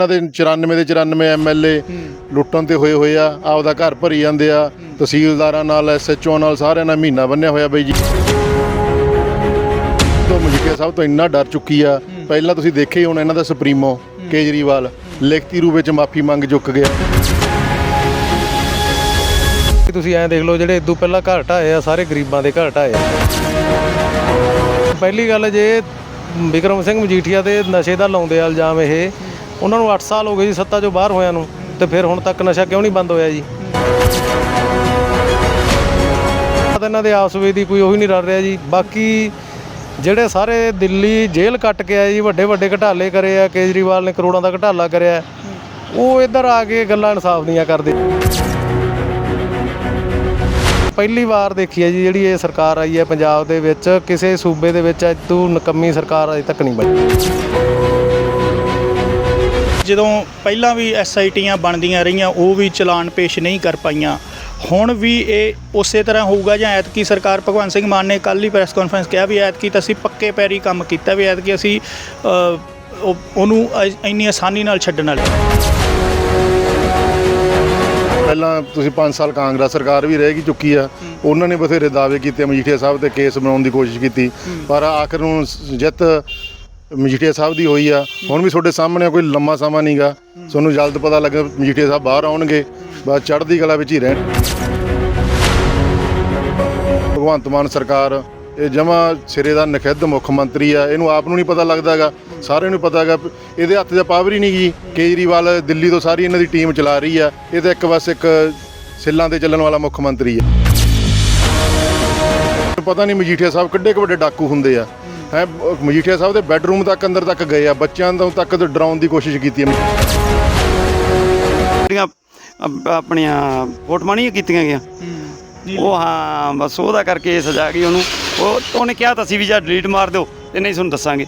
ਇਹਨਾਂ ਦੇ 94 ਦੇ 94 ਐਮਐਲਏ ਲੁੱਟਣ ਤੇ ਹੋਏ ਹੋਏ ਆ ਆਪਦਾ ਘਰ ਭਰੀ ਜਾਂਦੇ ਆ। ਤਹਿਸੀਲਦਾਰਾਂ ਨਾਲ ਐਸਐਚਓ ਨਾਲ ਸਾਰਿਆਂ ਨਾਲ ਮਹੀਨਾ ਬੰਨਿਆ ਹੋਇਆ ਬਈ ਜੀ। ਤੋਂ ਮਜੀਠੀਆ ਸਾਹਿਬ ਤੋਂ ਇੰਨਾ ਡਰ ਚੁੱਕੀ ਆ। ਪਹਿਲਾਂ ਤੁਸੀਂ ਦੇਖਿਆ ਹੀ ਹੋਣਾ ਇਹਨਾਂ ਦਾ ਸੁਪਰੀਮੋ ਕੇਜਰੀਵਾਲ ਲਿਖਤੀ ਰੂਪ ਵਿੱਚ ਮਾਫੀ ਮੰਗ ਚੁੱਕ ਗਿਆ। ਕਿ ਤੁਸੀਂ ਐਂ ਦੇਖ ਲਓ ਜਿਹੜੇ ਇਦੋਂ ਪਹਿਲਾਂ ਘਰ ਢਾਏ ਆ ਸਾਰੇ ਗਰੀਬਾਂ ਦੇ ਘਰ ਢਾਏ ਆ। ਪਹਿਲੀ ਗੱਲ ਜੇ ਵਿਕਰਮ ਸਿੰਘ ਮਜੀਠੀਆ ਤੇ ਨਸ਼ੇ ਦਾ ਲਾਉਂਦੇ ਆ ਇਲਜ਼ਾਮ ਇਹ ਉਹਨਾਂ ਨੂੰ 8 ਸਾਲ ਹੋ ਗਏ ਜੀ ਸੱਤਾ ਚੋਂ ਬਾਹਰ ਹੋਇਆਂ ਨੂੰ ਤੇ ਫਿਰ ਹੁਣ ਤੱਕ ਨਸ਼ਾ ਕਿਉਂ ਨਹੀਂ ਬੰਦ ਹੋਇਆ ਜੀ? ਤਾਂ ਇਹਨਾਂ ਦੇ ਆਪਸ ਵਿੱਚ ਦੀ ਕੋਈ ਉਹੀ ਨਹੀਂ ਰਲ ਰਿਹਾ ਜੀ। ਬਾਕੀ ਜਿਹੜੇ ਸਾਰੇ ਦਿੱਲੀ ਜੇਲ੍ਹ ਕੱਟ ਕੇ ਆਏ ਜੀ, ਵੱਡੇ ਵੱਡੇ ਘਟਾਲੇ ਕਰੇ ਆ, ਕੇਜਰੀਵਾਲ ਨੇ ਕਰੋੜਾਂ ਦਾ ਘਟਾਲਾ ਕਰਿਆ। ਉਹ ਇੱਧਰ ਆ ਕੇ ਗੱਲਾਂ ਇਨਸਾਫ ਦੀਆਂ ਕਰਦੇ। ਪਹਿਲੀ ਵਾਰ ਦੇਖੀ ਹੈ ਜੀ, ਜਿਹੜੀ ਇਹ ਸਰਕਾਰ ਆਈ ਹੈ ਪੰਜਾਬ ਦੇ ਵਿੱਚ, ਕਿਸੇ ਸੂਬੇ ਦੇ ਵਿੱਚ ਅੱਜ ਤੂੰ ਨਕੰਮੀ ਸਰਕਾਰ ਅਜੇ ਤੱਕ ਨਹੀਂ ਬਣੀ। ਜਦੋਂ ਪਹਿਲਾਂ ਵੀ ਐਸਆਈਟੀਆਂ ਬਣਦੀਆਂ ਰਹੀਆਂ ਉਹ ਵੀ ਚਲਾਨ ਪੇਸ਼ ਨਹੀਂ ਕਰ ਪਾਈਆਂ। ਹੁਣ ਵੀ ਇਹ ਉਸੇ ਤਰ੍ਹਾਂ ਹੋਊਗਾ ਜਾਂ ਐਤਕੀ ਸਰਕਾਰ ਭਗਵੰਤ ਸਿੰਘ ਮਾਨ ਨੇ ਕੱਲ ਹੀ ਪ੍ਰੈਸ ਕਾਨਫਰੰਸ ਕਿਹਾ ਵੀ ਐਤਕੀ ਤਾਂ ਅਸੀਂ ਪੱਕੇ ਪੈਰੀ ਕੰਮ ਕੀਤਾ ਵੀ ਐਤਕੀ ਅਸੀਂ ਉਹਨੂੰ ਇੰਨੀ ਆਸਾਨੀ ਨਾਲ ਛੱਡਣ ਵਾਲੇ ਪਹਿਲਾਂ ਤੁਸੀਂ 5 ਸਾਲ ਕਾਂਗਰਸ ਸਰਕਾਰ ਵੀ ਰਹਿ ਗਈ ਚੁੱਕੀ ਆ। ਉਹਨਾਂ ਨੇ ਬਥੇਰੇ ਦਾਅਵੇ ਕੀਤੇ ਮਜੀਠੀਆ ਸਾਹਿਬ ਤੇ ਕੇਸ ਬਣਾਉਣ ਦੀ ਕੋਸ਼ਿਸ਼ ਕੀਤੀ। ਪਰ ਆਖਰ ਨੂੰ ਜਿੱਤ ਮਜੀਠੀਆ ਸਾਹਿਬ ਦੀ ਹੋਈ ਆ। ਹੁਣ ਵੀ ਤੁਹਾਡੇ ਸਾਹਮਣੇ ਕੋਈ ਲੰਮਾ ਸਮਾਂ ਨਹੀਂਗਾ ਤੁਹਾਨੂੰ ਜਲਦ ਪਤਾ ਲੱਗੇ ਮਜੀਠੀਆ ਸਾਹਿਬ ਬਾਹਰ ਆਉਣਗੇ ਬਸ ਚੜ੍ਹਦੀ ਕਲਾ ਵਿੱਚ ਹੀ ਰਹਿਣ। ਭਗਵੰਤ ਮਾਨ ਸਰਕਾਰ, ਇਹ ਜਮਾ ਸਿਰੇ ਦਾ ਨਖਿੱਧ ਮੁੱਖ ਮੰਤਰੀ ਆ। ਇਹਨੂੰ ਆਪ ਨੂੰ ਨਹੀਂ ਪਤਾ ਲੱਗਦਾਗਾ ਸਾਰਿਆਂ ਨੂੰ ਪਤਾਗਾ ਇਹਦੇ ਹੱਥ 'ਚ ਪਾਵਰ ਹੀ ਨਹੀਂ ਗਈ ਕੇਜਰੀਵਾਲ ਦਿੱਲੀ ਤੋਂ ਸਾਰੀ ਇਹਨਾਂ ਦੀ ਟੀਮ ਚਲਾ ਰਹੀ ਆ। ਇਹ ਤਾਂ ਇੱਕ ਬਸ ਇੱਕ ਸਿੱਲਾਂ ਤੇ ਚੱਲਣ ਵਾਲਾ ਮੁੱਖ ਮੰਤਰੀ ਆ। ਪਤਾ ਨਹੀਂ ਮਜੀਠੀਆ ਸਾਹਿਬ ਕਿੱਡੇ ਕੁ ਵੱਡੇ ਡਾਕੂ ਹੁੰਦੇ ਆ। ਹੈ ਮਜੀਠੀਆ ਸਾਹਿਬ ਦੇ ਬੈੱਡਰੂਮ ਤੱਕ ਅੰਦਰ ਤੱਕ ਗਏ ਆ ਬੱਚਿਆਂ ਤੋਂ ਤੱਕ ਡਰਾਉਣ ਦੀ ਕੋਸ਼ਿਸ਼ ਕੀਤੀ ਆ ਜਿਹੜੀਆਂ ਅਪ- ਆਪਣੀਆਂ ਫੋਟੋਆਂ ਨਹੀਂ ਕੀਤੀਆਂ ਗਈਆਂ। ਉਹ ਹਾਂ ਬਸ ਉਹਦਾ ਕਰਕੇ ਇਹ ਸਜ਼ਾ ਗਈ ਉਹਨੂੰ। ਉਹ ਉਹਨੇ ਕਿਹਾ ਤਾਂ ਸੀ ਵੀ ਜਾਂ ਡਿਲੀਟ ਮਾਰ ਦਿਓ ਤੇ ਨਹੀਂ ਤੁਹਾਨੂੰ ਦੱਸਾਂਗੇ।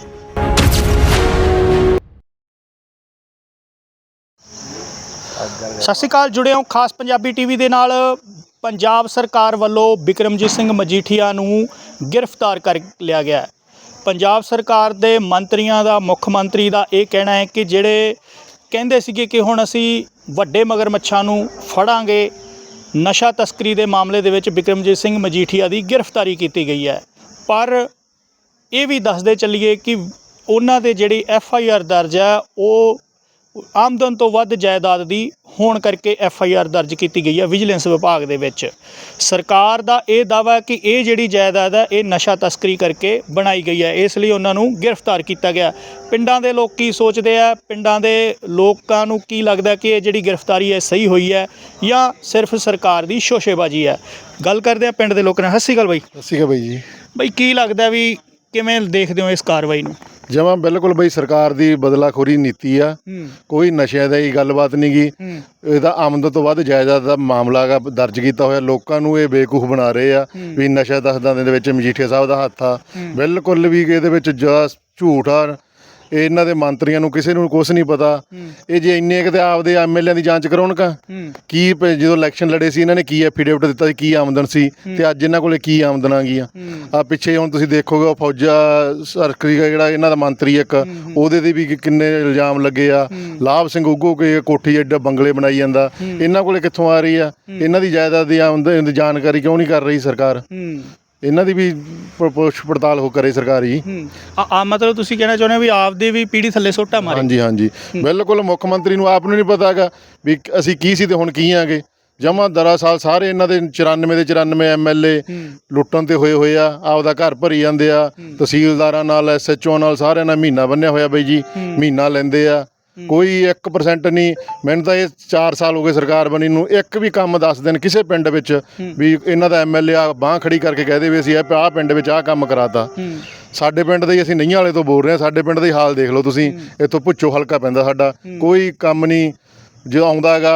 ਸਤਿ ਸ਼੍ਰੀ ਅਕਾਲ ਜੁੜੇ ਹੋ ਖਾਸ ਪੰਜਾਬੀ ਟੀਵੀ ਦੇ ਨਾਲ। ਪੰਜਾਬ ਸਰਕਾਰ ਵੱਲੋਂ ਬਿਕਰਮਜੀਤ ਸਿੰਘ ਮਜੀਠੀਆ ਨੂੰ ਗ੍ਰਿਫਤਾਰ ਕਰ ਲਿਆ ਗਿਆ ਹੈ। ਪੰਜਾਬ ਸਰਕਾਰ ਦੇ ਮੰਤਰੀਆਂ ਦਾ, ਮੁੱਖ ਮੰਤਰੀ ਦਾ ਇਹ ਕਹਿਣਾ ਹੈ ਕਿ ਜਿਹੜੇ ਕਹਿੰਦੇ ਸੀਗੇ ਕਿ ਹੁਣ ਅਸੀਂ ਵੱਡੇ ਮਗਰਮੱਛਾਂ ਨੂੰ ਫੜਾਂਗੇ, ਨਸ਼ਾ ਤਸਕਰੀ ਦੇ ਮਾਮਲੇ ਦੇ ਵਿੱਚ ਬਿਕਰਮਜੀਤ ਸਿੰਘ ਮਜੀਠੀਆ ਦੀ ਗ੍ਰਿਫਤਾਰੀ ਕੀਤੀ ਗਈ ਹੈ। ਪਰ ਇਹ ਵੀ ਦੱਸਦੇ ਚੱਲੀਏ ਕਿ ਉਹਨਾਂ ਦੇ ਜਿਹੜੀ ਐਫ ਆਈ ਆਰ ਦਰਜ ਹੈ, ਉਹ ਆਮਦਨ ਤੋਂ ਵੱਧ ਜਾਇਦਾਦ ਦੀ ਹੋਣ ਕਰਕੇ ਐਫ ਆਈ ਆਰ ਦਰਜ ਕੀਤੀ ਗਈ ਹੈ ਵਿਜੀਲੈਂਸ ਵਿਭਾਗ ਦੇ ਵਿੱਚ। ਸਰਕਾਰ ਦਾ ਇਹ ਦਾਵਾ ਹੈ ਕਿ ਇਹ ਜਿਹੜੀ ਜਾਇਦਾਦ ਹੈ ਇਹ ਨਸ਼ਾ ਤਸਕਰੀ ਕਰਕੇ ਬਣਾਈ ਗਈ ਹੈ। ਇਸ ਲਈ ਉਹਨਾਂ ਨੂੰ ਗ੍ਰਿਫਤਾਰ ਕੀਤਾ ਗਿਆ। ਪਿੰਡਾਂ ਦੇ ਲੋਕ ਕੀ ਸੋਚਦੇ ਆ? ਪਿੰਡਾਂ ਦੇ ਲੋਕਾਂ ਨੂੰ ਕੀ ਲੱਗਦਾ ਕਿ ਇਹ ਜਿਹੜੀ ਗ੍ਰਿਫਤਾਰੀ ਹੈ ਸਹੀ ਹੋਈ ਹੈ ਜਾਂ ਸਿਰਫ ਸਰਕਾਰ ਦੀ ਸ਼ੋਸ਼ੇਬਾਜ਼ੀ ਹੈ? ਗੱਲ ਕਰਦੇ ਆ ਪਿੰਡ ਦੇ ਲੋਕਾਂ ਨਾਲ। ਹੱਸੀ ਗੱਲ ਬਾਈ। ਸਸੀ ਕਾ ਬਾਈ ਜੀ। ਬਈ ਕੀ ਲੱਗਦਾ ਵੀ ਕਿਵੇਂ ਦੇਖਦੇ ਹੋ ਇਸ ਕਾਰਵਾਈ ਨੂੰ? ਜਮਾ ਬਿਲਕੁਲ ਬਈ ਸਰਕਾਰ ਦੀ ਬਦਲਾਖੋਰੀ ਨੀਤੀ ਆ। ਹੂੰ। ਕੋਈ ਨਸ਼ਿਆਂ ਦੀ ਗੱਲਬਾਤ ਨਹੀਂ ਗੀ। ਹੂੰ। ਇਹਦਾ ਆਮਦਨ ਤੋਂ ਵੱਧ ਜਾਇਦਾਦ ਦਾ ਮਾਮਲਾ ਗਾ ਦਰਜ ਕੀਤਾ ਹੋਇਆ। ਲੋਕਾਂ ਨੂੰ ਇਹ ਬੇਕੂਫ ਬਣਾ ਰਹੇ ਆ ਵੀ ਨਸ਼ਾ ਦਸਦਾਂ ਦੇ ਵਿੱਚ ਮਜੀਠੀਆ ਸਾਹਿਬ ਦਾ ਹੱਥ ਆ। ਬਿਲਕੁਲ ਵੀ ਇਹਦੇ ਵਿੱਚ ਜਾ ਝੂਠ ਆ। ਇਹ ਇਹਨਾਂ ਦੇ ਮੰਤਰੀਆਂ ਨੂੰ ਕਿਸੇ ਨੂੰ ਕੁਝ ਨਹੀਂ ਪਤਾ। ਇਹ ਜੇ ਇੰਨੇ ਕਿਤੇ ਆਪਦੇ ਐਮਐਲਏ ਦੀ ਜਾਂਚ ਕਰਾਉਣ ਕਾ ਪ- ਜਦੋਂ ਇਲੈਕਸ਼ਨ ਲੜੇ ਸੀ ਇਹਨਾਂ ਨੇ ਕੀ ਐਫੀਡੇਵਿਟ ਦਿੱਤਾ ਸੀ ਕੀ ਆਮਦਨ ਸੀ ਤੇ ਅੱਜ ਇਹਨਾਂ ਕੋਲੇ ਕੀ ਆਮਦਨ ਆ ਗਈਆਂ ਆ ਪਿੱਛੇ ਹੁਣ ਤੁਸੀਂ ਦੇਖੋਗੇ ਉਹ ਫੌਜਾ ਸਰਕਰੀ ਦਾ ਜਿਹੜਾ ਇਹਨਾਂ ਦਾ ਮੰਤਰੀ ਇੱਕ ਉਹਦੇ ਤੇ ਵੀ ਕਿ- ਕਿੰਨੇ ਇਲਜ਼ਾਮ ਲੱਗੇ ਆ। ਲਾਭ ਸਿੰਘ ਉਗੋ ਕੇ ਕੋਠੀ ਐਡਾ ਬੰਗਲੇ ਬਣਾਈ ਜਾਂਦਾ। ਇਹਨਾਂ ਕੋਲੇ ਕਿੱਥੋਂ ਆ ਰਹੀ ਆ? ਇਹਨਾਂ ਦੀ ਜਾਇਦਾਦ ਦੀ ਆਮਦਨ ਦੀ ਜਾਣਕਾਰੀ ਕਿਉਂ ਨਹੀਂ ਕਰ ਰਹੀ ਸਰਕਾਰ? ਹੂੰ। ਇਹਨਾਂ ਦੀ ਵੀ ਪੁੱਛ ਪੜਤਾਲ ਹੋ ਕਰੇ ਸਰਕਾਰ ਹੂੰ। ਆ ਆ ਮਤਲਬ ਤੁਸੀਂ ਕਹਿਣਾ ਚਾਹੁੰਦੇ ਹੋ ਵੀ ਆਪਦੇ ਵੀ ਪੀੜੀ ਥੱਲੇ ਸੋਟਾ ਮਾਰੇ? ਹਾਂਜੀ ਹਾਂਜੀ। ਬਿਲਕੁਲ ਮੁੱਖ ਮੰਤਰੀ ਨੂੰ ਆਪ ਨੂੰ ਨਹੀਂ ਪਤਾ ਹੈਗਾ ਵੀ ਅਸੀਂ ਕੀ ਸੀ ਤੇ ਹੁਣ ਕੀ ਆਂਗੇ। ਜਮਾ ਦਰਾਸਾਲ ਸਾਰੇ ਇਹਨਾਂ ਦੇ 94 ਦੇ 94 ਐਮਐਲਏ ਲੁੱਟਣ ਤੇ ਹੋਏ ਹੋਏ ਆ ਆਪਦਾ ਘਰ ਭਰੀ ਜਾਂਦੇ ਆ। ਤਹਿਸੀਲਦਾਰਾਂ ਨਾਲ ਐਸਐਚਓ ਨਾਲ ਸਾਰਿਆਂ ਨਾਲ ਮਹੀਨਾ ਬੰਨਿਆ ਹੋਇਆ ਬਈ ਜੀ। ਮਹੀਨਾ ਲੈਂਦੇ ਆ। ਕੋਈ 1% ਨਹੀਂ। ਮੈਨੂੰ ਤਾਂ ਇਹ 4 ਸਾਲ ਹੋ ਗਏ ਸਰਕਾਰ ਬਣੀ ਨੂੰ। ਇੱਕ ਵੀ ਕੰਮ ਦੱਸ ਦੇਣ ਕਿਸੇ ਪਿੰਡ ਵਿੱਚ ਵੀ ਇਹਨਾਂ ਦਾ ਐਮਐਲਏ ਆ ਬਾਹ ਖੜੀ ਕਰਕੇ ਕਹਦੇ ਵੀ ਅਸੀਂ ਆਹ ਪਿੰਡ ਵਿੱਚ ਆਹ ਕੰਮ ਕਰਾਤਾ। ਸਾਡੇ ਪਿੰਡ ਦੇ ਹੀ ਅਸੀਂ ਨਈਆਂ ਵਾਲੇ ਤੋਂ ਬੋਲ ਰਹੇ ਹਾਂ। ਸਾਡੇ ਪਿੰਡ ਦਾ ਹੀ ਹਾਲ ਦੇਖ ਲਓ ਤੁਸੀਂ। ਇੱਥੋਂ ਪੁੱਛੋ ਹਲਕਾ ਪੈਂਦਾ ਸਾਡਾ। ਕੋਈ ਕੰਮ ਨਹੀਂ। ਜੋ ਆਉਂਦਾ ਹੈਗਾ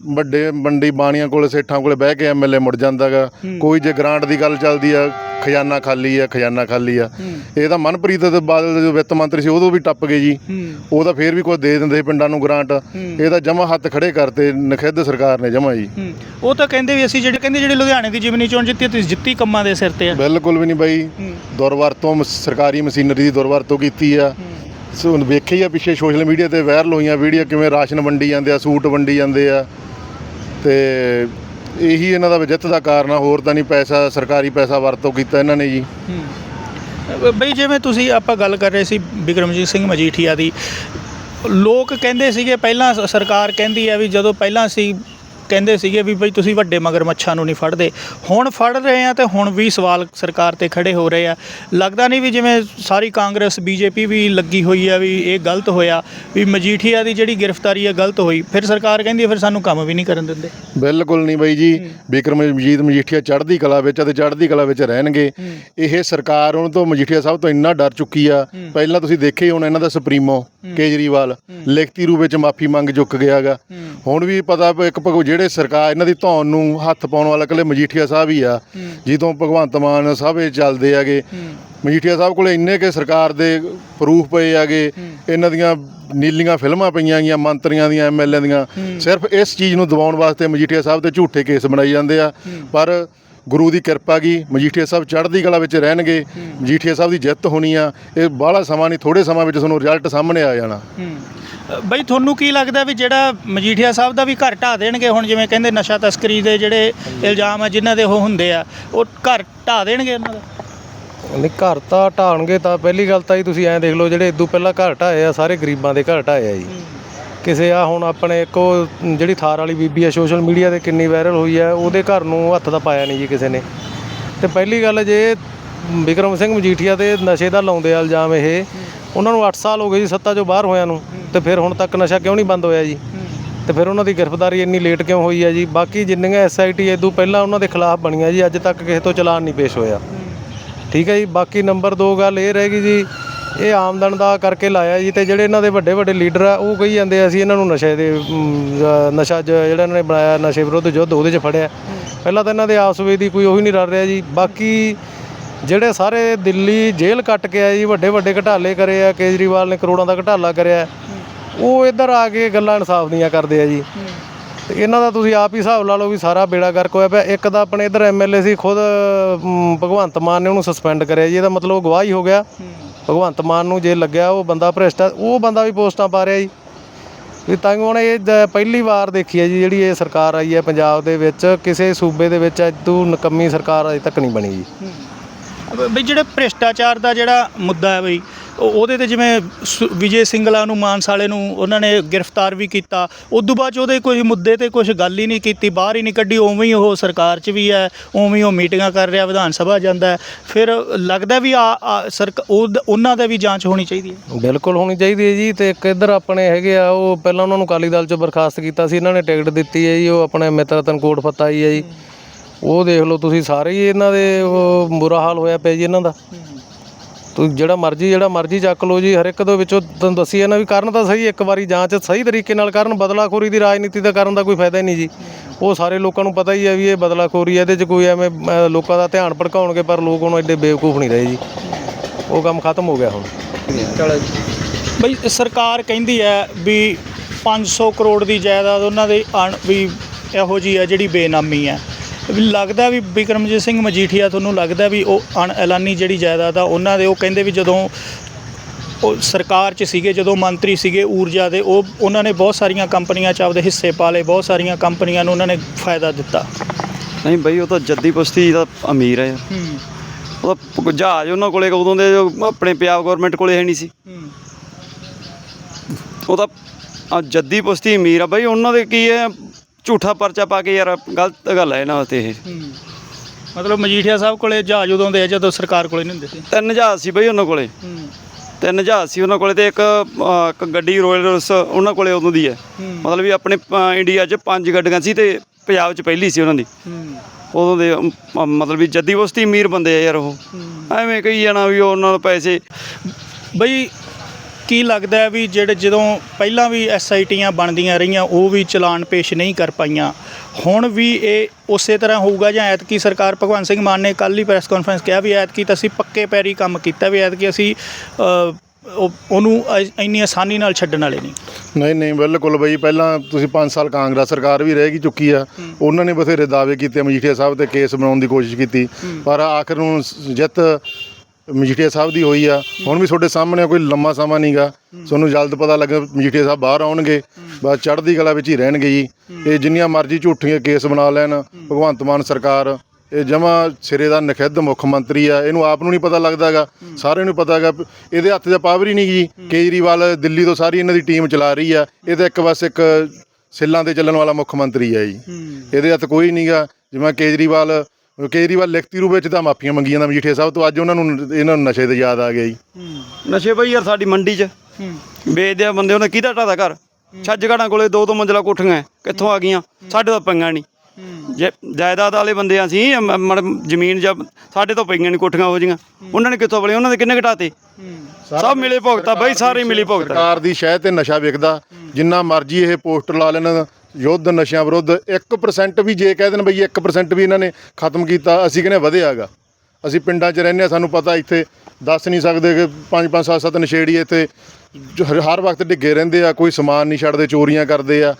ਵੱਡੇ ਮੰਡੀ ਬਾਣੀਆਂ ਕੋਲ ਸੇਠਾਂ ਕੋਲੇ ਬਹਿ ਕੇ ਐਮਐਲਏ ਮੁੜ ਜਾਂਦਾਗਾ। ਕੋਈ ਜੇ ਗ੍ਰਾਂਟ ਦੀ ਗੱਲ ਚੱਲਦੀ ਆ ਖਜ਼ਾਨਾ ਖਾਲੀ ਆ ਖਜ਼ਾਨਾ ਖਾਲੀ ਆ। ਇਹ ਤਾਂ ਮਨਪ੍ਰੀਤ ਦੇ ਬਾਦਲ ਦੇ ਜੋ ਵਿੱਤ ਮੰਤਰੀ ਸੀ ਉਦੋਂ ਵੀ ਟੱਪ ਗਏ ਜੀ। ਉਹ ਤਾਂ ਫੇਰ ਵੀ ਕੋਈ ਦੇ ਦਿੰਦੇ ਪਿੰਡਾਂ ਨੂੰ ਗ੍ਰਾਂਟ। ਇਹ ਤਾਂ ਜਮਾ ਹੱਥ ਖੜੇ ਕਰਤੇ ਨਖਿੱਧ ਸਰਕਾਰ ਨੇ ਜਮਾ ਜੀ। ਉਹ ਤਾਂ ਕਹਿੰਦੇ ਵੀ ਅਸੀਂ ਜਿਹੜੇ ਕਹਿੰਦੇ ਜਿਹੜੇ ਲੁਧਿਆਣੇ ਦੀ ਜਿਮਨੀ ਚੋਣ ਜਿੱਤੀ ਤੁਸੀਂ ਜਿੱਤੀ ਕੰਮਾਂ ਦੇ ਸਿਰ ਤੇ ਆ। ਬਿਲਕੁਲ ਵੀ ਨਹੀਂ ਬਾਈ। ਦੁਰਵਰਤੋਂ ਸਰਕਾਰੀ ਮਸ਼ੀਨਰੀ ਦੀ ਦੁਰਵਰਤੋਂ ਕੀਤੀ ਆ। ਸੋ ਵੇਖੇ ਹੀ ਆ ਪਿੱਛੇ ਸੋਸ਼ਲ ਮੀਡੀਆ ਤੇ ਵਾਇਰਲ ਹੋਈਆਂ ਵੀਡੀਓ ਕਿਵੇਂ ਰਾਸ਼ਨ ਵੰਡੀ ਜਾਂਦੇ ਆ ਸੂਟ ਵੰਡੀ ਜਾਂਦੇ ਆ। ਤੇ ਇਹੀ ਇਹਨਾਂ ਦਾ ਜਿੱਤ ਦਾ ਕਾਰਨ ਆ, ਹੋਰ ਤਾਂ ਨਹੀਂ ਪੈਸਾ, ਸਰਕਾਰੀ ਪੈਸਾ ਵਰਤੋਂ ਕੀਤਾ ਇਹਨਾਂ ਨੇ ਜੀ। ਬਈ ਜਿਵੇਂ ਤੁਸੀਂ ਆਪਾਂ ਗੱਲ ਕਰ ਰਹੇ ਸੀ ਬਿਕਰਮਜੀਤ ਸਿੰਘ ਮਜੀਠੀਆ ਦੀ, ਲੋਕ ਕਹਿੰਦੇ ਸੀਗੇ ਪਹਿਲਾਂ ਸ- ਸਰਕਾਰ ਕਹਿੰਦੀ ਹੈ ਵੀ ਜਦੋਂ ਪਹਿਲਾਂ ਸੀ ਕਹਿੰਦੇ ਸੀਗੇ ਵੀ ਬਈ ਤੁਸੀਂ ਵੱਡੇ ਮਗਰਮੱਛਾਂ ਨੂੰ ਨਹੀਂ ਫੜਦੇ। ਹੁਣ ਫੜ ਰਹੇ ਆ ਤੇ ਹੁਣ ਵੀ ਸਵਾਲ ਸਰਕਾਰ ਤੇ ਖੜੇ ਹੋ ਰਹੇ ਆ। ਲੱਗਦਾ ਨਹੀਂ ਵੀ ਜਿਵੇਂ ਸਾਰੀ ਕਾਂਗਰਸ ਬੀਜੇਪੀ ਵੀ ਲੱਗੀ ਹੋਈ ਆ ਵੀ ਇਹ ਗਲਤ ਹੋਇਆ ਵੀ ਮਜੀਠੀਆ ਦੀ ਜਿਹੜੀ ਗ੍ਰਿਫਤਾਰੀ ਹੈ ਗਲਤ ਹੋਈ। ਫਿਰ ਸਰਕਾਰ ਕਹਿੰਦੀ ਹੈ ਫਿਰ ਸਾਨੂੰ ਕੰਮ ਵੀ ਨਹੀਂ ਕਰਨ ਦਿੰਦੇ। ਬਿਲਕੁਲ ਨਹੀਂ ਬਾਈ ਜੀ। ਬਿਕਰਮਜੀਤ ਮਜੀਠੀਆ ਚੜ੍ਹਦੀ ਕਲਾ ਵਿੱਚ ਅਤੇ ਚੜ੍ਹਦੀ ਕਲਾ ਵਿੱਚ ਰਹਿਣਗੇ। ਇਹ ਸਰਕਾਰ ਉਹਨਾਂ ਤੋਂ ਮਜੀਠੀਆ ਸਾਹਿਬ ਤੋਂ ਇੰਨਾ ਡਰ ਚੁੱਕੀ ਆ। ਪਹਿਲਾਂ ਤੁਸੀਂ ਦੇਖਿਆ ਹੀ ਹੋਣਾ ਇਹਨਾਂ ਦਾ ਸੁਪਰੀਮੋ ਕੇਜਰੀਵਾਲ ਲਿਖਤੀ ਰੂਪ ਵਿੱਚ ਮਾਫੀ ਮੰਗ ਚੁੱਕ ਗਿਆਗਾ। ਹੁਣ ਵੀ ਪਤਾ ਇੱਕ ਭਗਵ ਜਿਹੜੇ ਸਰਕਾਰ ਇਹਨਾਂ ਦੀ ਧੌਣ ਨੂੰ ਹੱਥ ਪਾਉਣ ਵਾਲਾ ਇਕੱਲੇ ਮਜੀਠੀਆ ਸਾਹਿਬ ਹੀ ਆ, ਜਦੋਂ ਭਗਵੰਤ ਮਾਨ ਸਭ ਇਹ ਚੱਲਦੇ ਆਗੇ ਮਜੀਠੀਆ ਸਾਹਿਬ ਕੋਲੇ ਇੰਨੇ ਕੇ ਸਰਕਾਰ ਦੇ ਪ੍ਰੂਫ ਪਏ ਆਗੇ ਇਹਨਾਂ ਦੀਆਂ ਨੀਲੀਆਂ ਫਿਲਮਾਂ ਪਈਆਂ ਗਈਆਂ, ਮੰਤਰੀਆਂ ਦੀਆਂ ਐਮਐਲਏ ਦੀਆਂ, ਸਿਰਫ ਇਸ ਚੀਜ਼ ਨੂੰ ਦਬਾਉਣ ਵਾਸਤੇ ਮਜੀਠੀਆ ਸਾਹਿਬ ਤੇ ਝੂਠੇ ਕੇਸ ਬਣਾਈ ਜਾਂਦੇ ਆ, ਪਰ ਗੁਰੂ ਦੀ ਕਿਰਪਾ ਗੀ ਮਜੀਠੀਆ ਸਾਹਿਬ ਚੜ੍ਹਦੀ ਕਲਾ ਵਿੱਚ ਰਹਿਣਗੇ ਮਜੀਠੀਆ ਸਾਹਿਬ ਦੀ ਜਿੱਤ ਹੋਣੀ ਆ ਇਹ ਬਾਹਲਾ ਸਮਾਂ ਨਹੀਂ ਥੋੜੇ ਸਮਾਂ ਵਿੱਚ ਤੁਹਾਨੂੰ ਰਿਜ਼ਲਟ ਸਾਹਮਣੇ ਆ ਜਾਣਾ। ਬਈ ਤੁਹਾਨੂੰ ਕੀ ਲੱਗਦਾ ਵੀ ਜਿਹੜਾ ਮਜੀਠੀਆ ਸਾਹਿਬ ਦਾ ਵੀ ਘਰ ਢਾਹ ਦੇਣਗੇ ਹੁਣ ਜਿਵੇਂ ਕਹਿੰਦੇ ਨਸ਼ਾ ਤਸਕਰੀ ਦੇ ਜਿਹੜੇ ਇਲਜ਼ਾਮ ਆ ਜਿਨ੍ਹਾਂ ਦੇ ਉਹ ਹੁੰਦੇ ਆ ਉਹ ਘਰ ਢਾਹ ਦੇਣਗੇ ਉਹਨਾਂ ਦਾ? ਨਹੀਂ ਘਰ ਤਾਂ ਢਾਣਗੇ ਤਾਂ ਪਹਿਲੀ ਗੱਲ ਤਾਂ ਜੀ ਤੁਸੀਂ ਐਂ ਦੇਖ ਲਓ ਜਿਹੜੇ ਇਦੋਂ ਪਹਿਲਾਂ ਘਰ ਢਾਏ ਆ ਸਾਰੇ ਗਰੀਬਾਂ ਦੇ ਘਰ ਢਾਏ ਆ ਜੀ। ਕਿਸੇ ਆ ਹੁਣ ਆਪਣੇ ਇੱਕ ਉਹ ਜਿਹੜੀ ਥਾਰ ਵਾਲੀ ਬੀਬੀ ਆ ਸੋਸ਼ਲ ਮੀਡੀਆ ਤੇ ਕਿੰਨੀ ਵਾਇਰਲ ਹੋਈ ਆ, ਉਹਦੇ ਘਰ ਨੂੰ ਹੱਥ ਤਾਂ ਪਾਇਆ ਨਹੀਂ ਜੀ ਕਿਸੇ ਨੇ। ਤੇ ਪਹਿਲੀ ਗੱਲ ਜੇ ਵਿਕਰਮ ਸਿੰਘ ਮਜੀਠੀਆ ਤੇ ਨਸ਼ੇ ਦਾ ਲਾਉਂਦੇ ਆ ਇਲਜ਼ਾਮ ਇਹ, ਉਹਨਾਂ ਨੂੰ 8 ਸਾਲ ਹੋ ਗਏ ਜੀ ਸੱਤਾ ਚੋਂ ਬਾਹਰ ਹੋਇਆਂ ਨੂੰ, ਤੇ ਫਿਰ ਹੁਣ ਤੱਕ ਨਸ਼ਾ ਕਿਉਂ ਨਹੀਂ ਬੰਦ ਹੋਇਆ ਜੀ? ਤੇ ਫਿਰ ਉਹਨਾਂ ਦੀ ਗ੍ਰਿਫਤਾਰੀ ਇੰਨੀ ਲੇਟ ਕਿਉਂ ਹੋਈ ਹੈ ਜੀ? ਬਾਕੀ ਜਿੰਨੀਆਂ ਐਸਆਈਟੀ ਇਦੋਂ ਪਹਿਲਾਂ ਉਹਨਾਂ ਦੇ ਖਿਲਾਫ ਬਣੀਆਂ ਜੀ, ਅੱਜ ਤੱਕ ਕਿਸੇ ਤੋਂ ਚਲਾਨ ਨਹੀਂ ਪੇਸ਼ ਹੋਇਆ। ਠੀਕ ਹੈ ਜੀ, ਬਾਕੀ ਨੰਬਰ 2 ਗੱਲ ਇਹ ਰਹੇਗੀ ਜੀ ਇਹ ਆਮਦਨ ਦਾ ਕਰਕੇ ਲਾਇਆ ਜੀ ਤੇ ਜਿਹੜੇ ਇਹਨਾਂ ਦੇ ਵੱਡੇ ਵੱਡੇ ਲੀਡਰ ਆ ਉਹ ਕਹੀ ਜਾਂਦੇ ਆ ਅਸੀਂ ਇਹਨਾਂ ਨੂੰ ਨਸ਼ੇ ਦੇ ਅਮ, ਜ- ਨਸ਼ਾ ਜ- ਜਿਹੜਾ ਇਹਨਾਂ ਨੇ ਬਣਾਇਆ ਨਸ਼ੇ ਵਿਰੁੱਧ ਯੁੱਧ ਉਹਦੇ 'ਚ ਫੜਿਆ। ਪਹਿਲਾਂ ਤਾਂ ਇਹਨਾਂ ਦੇ ਆਪਸ ਵਿੱਚ ਦੀ ਕੋਈ ਉਹੀ ਨਹੀਂ ਰਲ ਰਿਹਾ ਜੀ। ਬਾਕੀ ਜਿਹੜੇ ਸਾਰੇ ਦਿੱਲੀ ਜੇਲ੍ਹ ਕੱਟ ਕੇ ਆ ਜੀ ਵੱਡੇ ਵੱਡੇ ਘਟਾਲੇ ਕਰੇ ਆ ਕੇਜਰੀਵਾਲ ਨੇ ਕਰੋੜਾਂ ਦਾ ਘਟਾਲਾ ਕਰਿਆ। ਉਹ ਇੱਧਰ ਆ ਕੇ ਗੱਲਾਂ ਇਨਸਾਫ ਦੀਆਂ ਕਰਦੇ ਆ ਜੀ। ਤੇ ਇਹਨਾਂ ਦਾ ਤੁਸੀਂ ਆਪ ਹੀ ਹਿਸਾਬ ਲਾ ਲਓ ਵੀ ਸਾਰਾ ਬੇੜਾ ਗਰਕ ਹੋਇਆ ਪਿਆ। ਇੱਕ ਤਾਂ ਆਪਣੇ ਇੱਧਰ ਐਮਐਲਏ ਸੀ ਖੁਦ ਅਮ, ਭਗਵੰਤ ਮਾਨ ਨੇ ਉਹਨੂੰ ਸਸਪੈਂਡ ਕਰਿਆ ਜੀ। ਇਹਦਾ ਮਤਲਬ ਉਹ ਗਵਾਹ ਹੀ ਹੋ ਗਿਆ। ਭਗਵੰਤ ਮਾਨ ਨੂੰ ਜੇ ਲੱਗਿਆ ਉਹ ਬੰਦਾ ਭ੍ਰਿਸ਼ਟ ਉਹ ਬੰਦਾ ਵੀ ਪੋਸਟਾਂ ਪਾ ਰਿਹਾ ਜੀ। ਵੀ ਤਾਂ ਹੁਣ ਇਹ ਜ- ਪਹਿਲੀ ਵਾਰ ਦੇਖੀ ਹੈ ਜੀ, ਜਿਹੜੀ ਇਹ ਸਰਕਾਰ ਆਈ ਹੈ ਪੰਜਾਬ ਦੇ ਵਿੱਚ, ਕਿਸੇ ਸੂਬੇ ਦੇ ਵਿੱਚ ਇਦੋਂ ਨਕੰਮੀ ਸਰਕਾਰ ਅਜੇ ਤੱਕ ਨਹੀਂ ਬਣੀ ਜੀ। ਬਈ ਜਿਹੜੇ ਭ੍ਰਿਸ਼ਟਾਚਾਰ ਦਾ ਜਿਹੜਾ ਮੁੱਦਾ ਹੈ ਬਈ ਉਹਦੇ ਤੇ ਜਿਵੇਂ ਸੁ- ਵਿਜੇ ਸਿੰਗਲਾ ਨੂੰ ਮਾਨਸ ਵਾਲੇ ਨੂੰ ਉਹਨਾਂ ਨੇ ਗ੍ਰਿਫਤਾਰ ਵੀ ਕੀਤਾ। ਉਸ ਤੋਂ ਬਾਅਦ 'ਚ ਉਹਦੇ ਕੋਈ ਮੁੱਦੇ ਤੇ ਕੁਝ ਗੱਲ ਹੀ ਨਹੀਂ ਕੀਤੀ। ਬਾਹਰ ਹੀ ਨਹੀਂ ਕੱਢੀ। ਉਵੇਂ ਹੀ ਉਹ ਸਰਕਾਰ 'ਚ ਵੀ ਹੈ। ਉਵੇਂ ਹੀ ਉਹ ਮੀਟਿੰਗਾਂ ਕਰ ਰਿਹਾ, ਵਿਧਾਨ ਸਭਾ ਜਾਂਦਾ ਹੈ। ਫਿਰ ਲੱਗਦਾ ਵੀ ਆ ਆ ਸਰਕ ਉਹਦ- ਉਹਨਾਂ ਦਾ ਵੀ ਜਾਂਚ ਹੋਣੀ ਚਾਹੀਦੀ ਹੈ। ਬਿਲਕੁਲ ਹੋਣੀ ਚਾਹੀਦੀ ਹੈ ਜੀ। ਤੇ ਇੱਕ ਇੱਧਰ ਆਪਣੇ ਹੈਗੇ ਆ, ਉਹ ਪਹਿਲਾਂ ਉਹਨਾਂ ਨੂੰ ਅਕਾਲੀ ਦਲ ਚੋਂ ਬਰਖਾਸਤ ਕੀਤਾ ਸੀ। ਇਹਨਾਂ ਨੇ ਟਿਕਟ ਦਿੱਤੀ ਹੈ ਜੀ। ਉਹ ਆਪਣੇ ਮਿੱਤਰਤਨ ਕੋਟ ਫੱਤਾ ਹੀ ਹੈ ਜੀ। ਉਹ ਦੇਖ ਲਓ ਤੁਸੀਂ ਸਾਰੇ ਹੀ ਇਹਨਾਂ ਦੇ ਉਹ ਬੁਰਾ ਹਾਲ ਹੋਇਆ ਪਿਆ ਜੀ ਇਹਨਾਂ ਦਾ। ਤੁਸੀਂ ਜਿਹੜਾ ਮਰਜ਼ੀ ਜਿਹੜਾ ਮਰਜ਼ੀ ਚੱਕ ਲਓ ਜੀ, ਹਰ ਇੱਕ ਦੇ ਵਿੱਚੋਂ ਤੁਹਾਨੂੰ ਦੱਸੀ ਨਾ ਵੀ ਕਰਨ ਤਾਂ ਸਹੀ, ਇੱਕ ਵਾਰੀ ਜਾਂਚ ਸਹੀ ਤਰੀਕੇ ਨਾਲ ਕਰਨ, ਬਦਲਾਖੋਰੀ ਦੀ ਰਾਜਨੀਤੀ ਦਾ ਕਰਨ ਦਾ ਕੋਈ ਫਾਇਦਾ ਹੀ ਨਹੀਂ ਜੀ। ਉਹ ਸਾਰੇ ਲੋਕਾਂ ਨੂੰ ਪਤਾ ਹੀ ਹੈ ਵੀ ਇਹ ਬਦਲਾਖੋਰੀ ਹੈ, ਇਹਦੇ 'ਚ ਕੋਈ ਐਵੇਂ ਲੋਕਾਂ ਦਾ ਧਿਆਨ ਭੜਕਾਉਣਗੇ, ਪਰ ਲੋਕ ਹੁਣ ਐਡੇ ਬੇਵਕੂਫ ਨਹੀਂ ਰਹੇ ਜੀ। ਉਹ ਕੰਮ ਖਤਮ ਹੋ ਗਿਆ ਹੁਣ। ਚਲੋ ਜੀ। ਬਈ, ਸਰਕਾਰ ਕਹਿੰਦੀ ਹੈ ਵੀ 500 ਕਰੋੜ ਦੀ ਜਾਇਦਾਦ ਉਹਨਾਂ ਦੇ ਅਣ, ਵੀ ਇਹੋ ਜੀ ਹੈ ਜਿਹੜੀ ਬੇਨਾਮੀ ਹੈ। ਲੱਗਦਾ ਵੀ ਬਿਕਰਮਜੀਤ ਸਿੰਘ ਮਜੀਠੀਆ ਤੁਹਾਨੂੰ ਲੱਗਦਾ ਵੀ ਉਹ ਅਣ ਐਲਾਨੀ ਜਿਹੜੀ ਜਾਇਦਾਦ ਆ ਉਹਨਾਂ ਦੇ ਉਹ ਕਹਿੰਦੇ ਵੀ ਜਦੋਂ ਉਹ ਸਰਕਾਰ 'ਚ ਸੀਗੇ ਜਦੋਂ ਮੰਤਰੀ ਸੀਗੇ ਊਰਜਾ ਦੇ ਉਹ ਉਹਨਾਂ ਨੇ ਬਹੁਤ ਸਾਰੀਆਂ ਕੰਪਨੀਆਂ 'ਚ ਆਪਦੇ ਹਿੱਸੇ ਪਾ ਲਏ ਬਹੁਤ ਸਾਰੀਆਂ ਕੰਪਨੀਆਂ ਨੂੰ ਉਹਨਾਂ ਨੇ ਫਾਇਦਾ ਦਿੱਤਾ। ਨਹੀਂ ਬਈ ਉਹ ਤਾਂ ਜੱਦੀ ਪੁਸ਼ਤੀ ਦਾ ਅਮੀਰ ਹੈ। ਉਹ ਤਾਂ ਜਹਾਜ਼ ਉਹਨਾਂ ਕੋਲੇ ਉਦੋਂ ਦੇ ਆਪਣੇ ਪੰਜਾਬ ਗਵਰਨਮੈਂਟ ਕੋਲੇ ਹੈ ਨਹੀਂ ਸੀ। ਉਹ ਤਾਂ ਜੱਦੀ ਪੁਸ਼ਤੀ ਅਮੀਰ ਆ ਬਈ ਉਹਨਾਂ ਦੇ ਕੀ ਹੈ? ਝੂਠਾ ਪਰਚਾ ਪਾ ਕੇ ਯਾਰ ਗਲਤ ਗੱਲ ਹੈ ਇਹਨਾਂ ਵਾਸਤੇ ਇਹ। ਮਤਲਬ ਮਜੀਠੀਆ ਸਾਹਿਬ ਕੋਲੇ ਜਹਾਜ਼ ਉਦੋਂ ਦੇ ਆ ਜਦੋਂ ਸਰਕਾਰ ਕੋਲੇ ਨਹੀਂ ਹੁੰਦੇ ਸੀ? ਤਿੰਨ ਜਹਾਜ਼ ਸੀ ਬਈ ਉਹਨਾਂ ਕੋਲੇ। ਹੂੰ। ਤਿੰਨ ਜਹਾਜ਼ ਸੀ ਉਹਨਾਂ ਕੋਲੇ ਤੇ ਇੱਕ ਅ, ਇੱਕ ਗੱਡੀ ਰੋਇਲ ਰੋਸ ਉਹਨਾਂ ਕੋਲੇ ਉਦੋਂ ਦੀ ਹੈ। ਮਤਲਬ ਵੀ ਆਪਣੇ ਅ, ਇੰਡੀਆ 'ਚ ਪੰਜ ਗੱਡੀਆਂ ਸੀ ਤੇ ਪੰਜਾਬ 'ਚ ਪਹਿਲੀ ਸੀ ਉਹਨਾਂ ਦੀ। ਹੂੰ। ਉਦੋਂ ਦੇ ਅਮ, ਮਤਲਬ ਵੀ ਜੱਦੀ ਪੁਸ਼ਤੀ ਅਮੀਰ ਬੰਦੇ ਆ ਯਾਰ ਉਹ। ਐਵੇਂ ਕਹੀ ਜਾਣਾ ਵੀ ਉਹਨਾਂ ਨੂੰ ਪੈਸੇ। ਬਈ ਕੀ ਲੱਗਦਾ ਹੈ ਵੀ ਜਿਹੜੇ ਜਦੋਂ ਪਹਿਲਾਂ ਵੀ ਐਸਆਈਟੀਆਂ ਬਣਦੀਆਂ ਰਹੀਆਂ ਉਹ ਵੀ ਚਲਾਨ ਪੇਸ਼ ਨਹੀਂ ਕਰ ਪਾਈਆਂ। ਹੁਣ ਵੀ ਇਹ ਉਸੇ ਤਰ੍ਹਾਂ ਹੋਊਗਾ ਜਾਂ ਐਤਕੀ ਸਰਕਾਰ ਭਗਵੰਤ ਸਿੰਘ ਮਾਨ ਨੇ ਕੱਲ੍ਹ ਹੀ ਪ੍ਰੈਸ ਕਾਨਫਰੰਸ ਕਿਹਾ ਵੀ ਐਤਕੀ ਤਾਂ ਅਸੀਂ ਪੱਕੇ ਪੈਰੀ ਕੰਮ ਕੀਤਾ ਵੀ ਐਤਕੀ ਅਸੀਂ ਉਹਨੂੰ ਇੰਨੀ ਆਸਾਨੀ ਨਾਲ ਛੱਡਣ ਵਾਲੇ ਨਹੀਂ। ਨਹੀਂ ਨਹੀਂ ਬਿਲਕੁਲ ਬਈ ਪਹਿਲਾਂ ਤੁਸੀਂ 5 ਸਾਲ ਕਾਂਗਰਸ ਸਰਕਾਰ ਵੀ ਰਹਿ ਗਈ ਚੁੱਕੀ ਆ। ਉਹਨਾਂ ਨੇ ਬਥੇਰੇ ਦਾਅਵੇ ਕੀਤੇ ਮਜੀਠੀਆ ਸਾਹਿਬ ਤੇ ਕੇਸ ਬਣਾਉਣ ਦੀ ਕੋਸ਼ਿਸ਼ ਕੀਤੀ। ਪਰ ਆਖਰ ਨੂੰ ਜਿੱਤ ਮਜੀਠੀਆ ਸਾਹਿਬ ਦੀ ਹੋਈ ਆ। ਹੁਣ ਵੀ ਤੁਹਾਡੇ ਸਾਹਮਣੇ ਕੋਈ ਲੰਮਾ ਸਮਾਂ ਨਹੀਂਗਾ ਤੁਹਾਨੂੰ ਜਲਦ ਪਤਾ ਲੱਗੇ ਮਜੀਠੀਆ ਸਾਹਿਬ ਬਾਹਰ ਆਉਣਗੇ। ਬਸ ਚੜ੍ਹਦੀ ਕਲਾ ਵਿੱਚ ਹੀ ਰਹਿਣਗੇ ਜੀ। ਇਹ ਜਿੰਨੀਆਂ ਮਰਜ਼ੀ ਝੂਠੀਆਂ ਕੇਸ ਬਣਾ ਲੈਣ ਭਗਵੰਤ ਮਾਨ ਸਰਕਾਰ। ਇਹ ਜਮਾ ਸਿਰੇ ਦਾ ਨਖਿੱਧ ਮੁੱਖ ਮੰਤਰੀ ਆ। ਇਹਨੂੰ ਆਪ ਨੂੰ ਨਹੀਂ ਪਤਾ ਲੱਗਦਾਗਾ। ਸਾਰਿਆਂ ਨੂੰ ਪਤਾ ਹੈਗਾ ਇਹਦੇ ਹੱਥ 'ਚ ਪਾਵਰ ਹੀ ਨਹੀਂ ਜੀ ਕੇਜਰੀਵਾਲ ਦਿੱਲੀ ਤੋਂ ਸਾਰੀ ਇਹਨਾਂ ਦੀ ਟੀਮ ਚਲਾ ਰਹੀ ਆ। ਇਹ ਤਾਂ ਇੱਕ ਬਸ ਇੱਕ ਸਿੱਲਾਂ ਤੇ ਚੱਲਣ ਵਾਲਾ ਮੁੱਖ ਮੰਤਰੀ ਆ ਜੀ। ਇਹਦੇ ਹੱਥ ਕੋਈ ਨਹੀਂਗਾ ਜਿਵੇਂ ਕੇਜਰੀਵਾਲ ਕੇਜਰੀਵਾਲ ਲਿਖਤੀ ਰੂਪ ਵਿੱਚ ਤਾਂ ਮਾਫੀਆਂ ਮੰਗੀਆਂ ਦਾ ਮਜੀਠੀਆ ਸਾਹਿਬ ਤੋਂ ਅੱਜ ਉਹਨਾਂ ਨੂੰ ਇਹਨਾਂ ਨੂੰ ਨਸ਼ੇ ਤੇ ਯਾਦ ਆ ਗਿਆ ਜੀ। ਨਸ਼ੇ ਬਈ ਯਾਰ ਸਾਡੀ ਮੰਡੀ 'ਚ। ਵੇਚਦੇ ਆ ਬੰਦੇ ਉਹਨੇ ਕਿਹਦਾ ਢਾਦਾ ਘਰ? ਛੱਜਗੜਾਂ ਕੋਲੇ ਦੋ ਦੋ ਮੰਜ਼ਲਾ ਕੋਠੀਆਂ ਕਿੱਥੋਂ ਆ ਗਈਆਂ? ਸਾਡੇ ਤਾਂ ਪਈਆਂ ਨਹੀਂ। ਜੇ ਜਾਇਦਾਦ ਵਾਲੇ ਬੰਦੇ ਅਸੀਂ ਜ਼ਮੀਨ ਜਬ ਸਾਡੇ ਤੋਂ ਪਈਆਂ ਨਹੀਂ ਕੋਠੀਆਂ ਹੋ ਜੀਆਂ। ਉਹਨਾਂ ਨੇ ਕਿੱਥੋਂ ਬਲੇ ਉਹਨਾਂ ਦੇ ਕਿੰਨੇ ਘਟਾਤੇ? ਸਭ ਮਿਲੇ ਭੁਗਤਾ ਬਈ ਸਾਰੇ ਮਿਲੀ ਭੁਗਤਾ। ਸਰਕਾਰ ਦੀ ਸ਼ਹਿ ਤੇ ਨਸ਼ਾ ਵਿਕਦਾ ਜਿੰਨਾ ਮਰਜ਼ੀ ਇਹ ਪੋਸਟਰ ਲਾ ਲੈਣ ਯੁੱਧ ਨਸ਼ਿਆਂ ਵਿਰੁੱਧ 1% ਵੀ ਜੇ ਕਹਿ ਦੇਣ ਬਈ 1% ਵੀ ਇਹਨਾਂ ਨੇ ਖਤਮ ਕੀਤਾ, ਅਸੀਂ ਕਹਿੰਦੇ ਵਧਿਆਗਾ? ਅਸੀਂ ਪਿੰਡਾਂ 'ਚ ਰਹਿੰਦੇ ਆ ਸਾਨੂੰ ਪਤਾ ਇੱਥੇ ਦੱਸ ਨਹੀਂ ਸਕਦੇ ਕਿ 5 5 7 7 ਨਸ਼ੇੜੀ ਇੱਥੇ ਹਰ- ਹਰ ਵਕਤ ਡਿੱਗੇ ਰਹਿੰਦੇ ਆ, ਕੋਈ ਸਮਾਨ ਨਹੀਂ ਛੱਡਦੇ, ਚੋਰੀਆਂ ਕਰਦੇ ਆ।